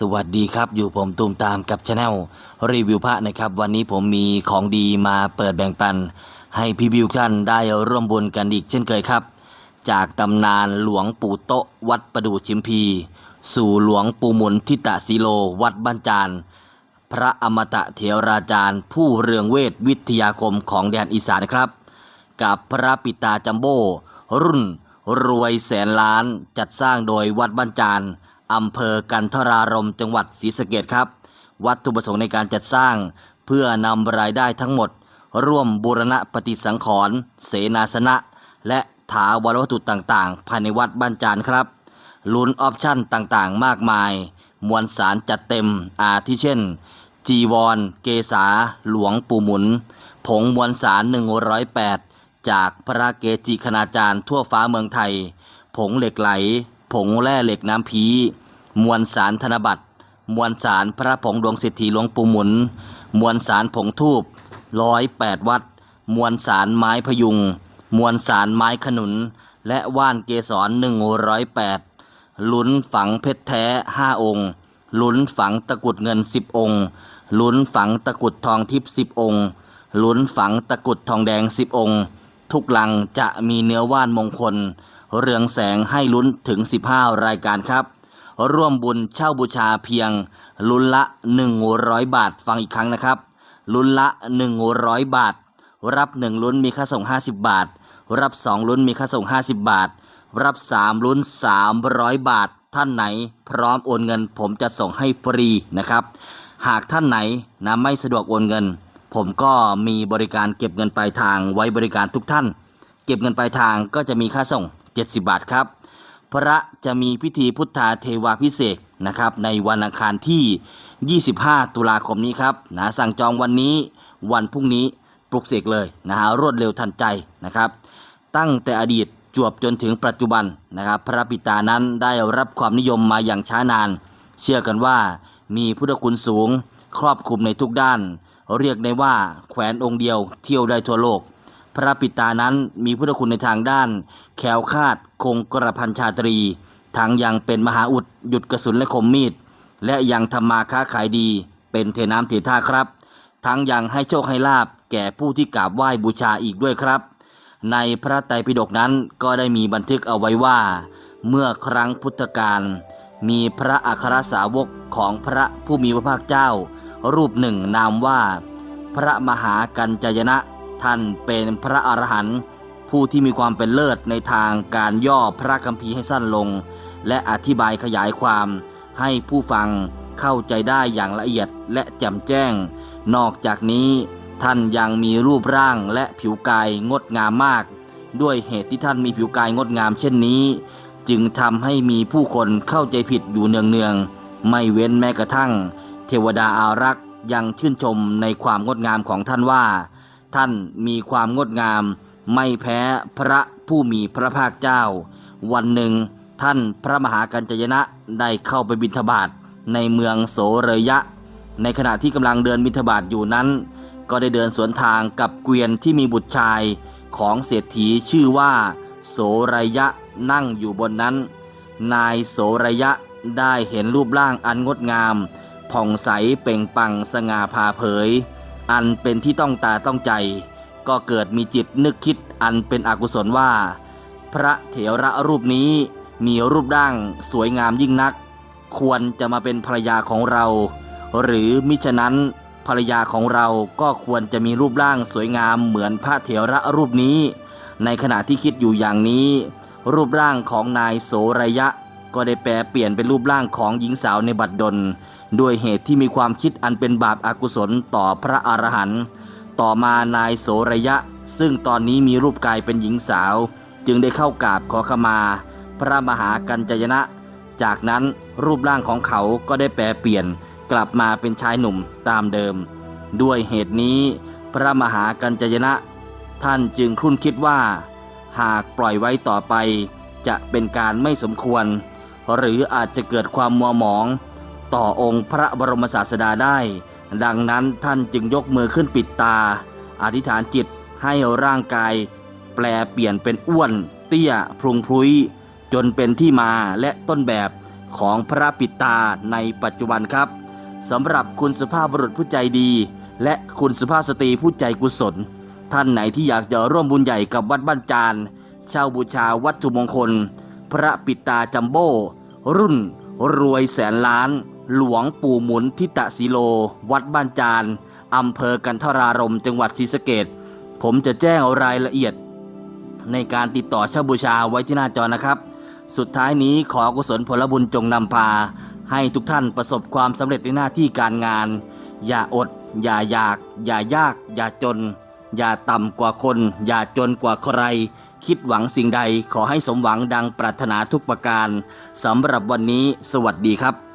สวัสดีครับ อยู่ผมตูมตามกับช anel รีวิวพระนะครับ วันนี้ผมมีของดีมาเปิดแบ่งปัน ให้พี่บิวท่านได้ร่วมบุญกันอีกเช่นเคยครับ จากตำนานหลวงปู่โตะวัดประดู่ชิมพี สู่หลวงปู่หมุนทิตะสีโลวัดบ้านจานพระอมตะเถราจารย์ ผู้เรืองเวทวิทยาคมของแดนอีสานครับ กับพระปิตาจัมโบ้รุ่นรวยแสนล้านจัดสร้างโดยวัดบ้านจาน อำเภอกันทรารมจังหวัดศรีสะเกดครับ วัตถุประสงค์ในการจัดสร้าง เพื่อนำรายได้ทั้งหมด ร่วมบูรณะปฏิสังขรณ์เสนาสนะ และถาวรวัตถุต่างๆ ภายในวัดบ้านจานครับลุ้นออปชั่นต่างๆ มากมาย มวลสารจัดเต็มอาทิเช่น จีวร เกษา หลวงปู่หมุน ผงมวลสาร 108 จากพระเกจิคณาจารย์ทั่วฟ้าเมืองไทย ผงเหล็กไหล ผงแร่เหล็กน้ำพีมวลสารธนบัตร มวลสารพระผงดวงเศรษฐีหลวงปู่หมุน มวลสารผงทูบร้อยแปดวัด มวลสารไม้พยุง มวลสารไม้ขนุน และว่านเกสร108ลุ้นฝังเพชรแท้ห้าองค์ลุ้นฝังตะกุดเงินสิบองค์ลุ้นฝังตะกุดทองทิพย์สิบองค์ลุ้นฝังตะกุดทองแดงสิบองค์ ทุกลังจะมีเนื้อว่านมงคล เรืองแสงให้ลุ้นถึง 15 รายการครับ ร่วมบุญเช่าบูชาเพียงลุ้นละ 100 บาทฟังอีกครั้งนะครับ ลุ้นละ 100 บาท รับ 1 ลุ้นมีค่าส่ง 50 บาท รับ 2 ลุ้นมีค่าส่ง 50 บาท รับ 3 ลุ้น 300 บาท ท่านไหน พร้อมโอนเงิน ผมจะส่งให้ฟรีนะครับ หากท่านไหนนะไม่สะดวกโอนเงิน ผมก็มีบริการเก็บเงินปลายทางไว้บริการทุกท่าน เก็บเงินปลายทางก็จะมีค่าส่ง 70 บาทครับ พระจะมีพิธีพุทธาเทวาพิเศษนะครับในวันอังคารที่ 25 ตุลาคมนี้ครับนะสั่งจองวันนี้วันพรุ่งนี้ปลุกเสกเลยนะฮะรวดเร็วทันใจนะครับ ตั้งแต่อดีตจวบจนถึงปัจจุบันนะครับ พระปิตานั้นได้รับความนิยมมาอย่างช้านาน เชื่อกันว่ามีพุทธคุณสูงครอบคลุมในทุกด้าน เรียกได้ว่าแขวนองค์เดียวเที่ยวได้ทั่วโลก พระปิตานั้นมีพุทธคุณในทางด้าน แขวคาดคงกระพันชาตรีทั้งยังเป็นมหาอุดหยุดกระสุนและคมมีด และยังทำมาค้าขายดี เป็นเทน้ำเทท่าครับ ทั้งยังให้โชคให้ลาบแก่ผู้ที่กราบไหว้บูชาอีกด้วยครับ ในพระไตรปิฎกนั้นก็ได้มีบันทึกเอาไว้ว่า เมื่อครั้งพุทธกาลมีพระอัครสาวกของพระผู้มีพระภาคเจ้า รูปหนึ่งนามว่า พระมหากัญจยนะ ท่านเป็นพระอรหันต์ผู้ที่มีความเป็นเลิศในทางการย่อพระคัมภีร์ให้สั้นลง และอธิบายขยายความให้ผู้ฟังเข้าใจได้อย่างละเอียดและแจ่มแจ้ง นอกจากนี้ท่านยังมีรูปร่างและผิวกายงดงามมาก ด้วยเหตุที่ท่านมีผิวกายงดงามเช่นนี้ จึงทำให้มีผู้คนเข้าใจผิดอยู่เนืองๆไม่เว้นแม้กระทั่ง เทวดาอารักษ์ยังชื่นชมในความงดงามของท่านว่า ท่านมีความงดงาม ไม่แพ้พระผู้มีพระภาคเจ้า วันหนึ่งท่านพระมหากัญจยนะได้เข้าไปบิณฑบาตในเมืองโสเรยะ ในขณะที่กำลังเดินบิณฑบาตอยู่นั้น ก็ได้เดินสวนทางกับเกวียนที่มีบุตรชายของเศรษฐีชื่อว่า โสรยะนั่งอยู่บนนั้น นายโสรยะได้เห็นรูปร่างอันงดงาม ผ่องใสเปล่งปังสง่าผ่าเผย อันเป็นที่ต้องตาต้องใจ ก็เกิดมีจิตนึกคิดอันเป็นอกุศลว่า พระเถระรูปนี้มีรูปร่างสวยงามยิ่งนัก ควรจะมาเป็นภรรยาของเรา หรือมิฉะนั้นภรรยาของเราก็ควรจะมีรูปร่างสวยงามเหมือนพระเถระรูปนี้ ในขณะที่คิดอยู่อย่างนี้ รูปร่างของนายโสระยะ ก็ได้แปลเปลี่ยนเป็นรูปร่างของหญิงสาวในบัดดล ด้วยเหตุที่มีความคิดอันเป็นบาปอากุศลต่อพระอรหันต์ต่อมานายโสระยะ ซึ่งตอนนี้มีรูปกายเป็นหญิงสาว จึงได้เข้ากราบขอขมา พระมหากัญจยนะ จากนั้นรูปร่างของเขาก็ได้แปลเปลี่ยนกลับมาเป็นชายหนุ่มตามเดิม ด้วยเหตุนี้ พระมหากัญจยนะ ท่านจึงครุ่นคิดว่า หากปล่อยไว้ต่อไป จะเป็นการไม่สมควร หรืออาจจะเกิดความมัวหมอง ต่อองค์พระบรมศาสดาได้ ดังนั้นท่านจึงยกมือขึ้นปิดตา อธิษฐานจิตให้ร่างกาย แปลเปลี่ยนเป็นอ้วน เตี้ยพรุงพรุย จนเป็นที่มาและต้นแบบของพระปิดตาในปัจจุบันครับสำหรับคุณสุภาพบุรุษผู้ใจดี และคุณสุภาพสตรีผู้ใจกุศล ท่านไหนที่อยากจะร่วมบุญใหญ่กับวัดบ้านจานเช่าบูชาวัตถุมงคล พระปิตาจัมโบ้รุ่น รวยแสนล้าน หลวงปู่หมุนทิตะสีโล วัดบ้านจานอำเภอกันทรารมจังหวัดศรีสะเกดผมจะแจ้งรายละเอียด ในการติดต่อเช่าบูชาไว้ที่หน้าจอนะครับ สุดท้ายนี้ขอกุศลผลบุญจงนำพา ให้ทุกท่านประสบความสำเร็จในหน้าที่การงาน อย่าอด อย่าอยาก อย่ายาก อย่าจน อย่าต่ำกว่าคน อย่าจนกว่าใคร คิดหวังสิ่งใดขอให้สมหวังดังปรารถนาทุกประการสำหรับวันนี้ สวัสดีครับ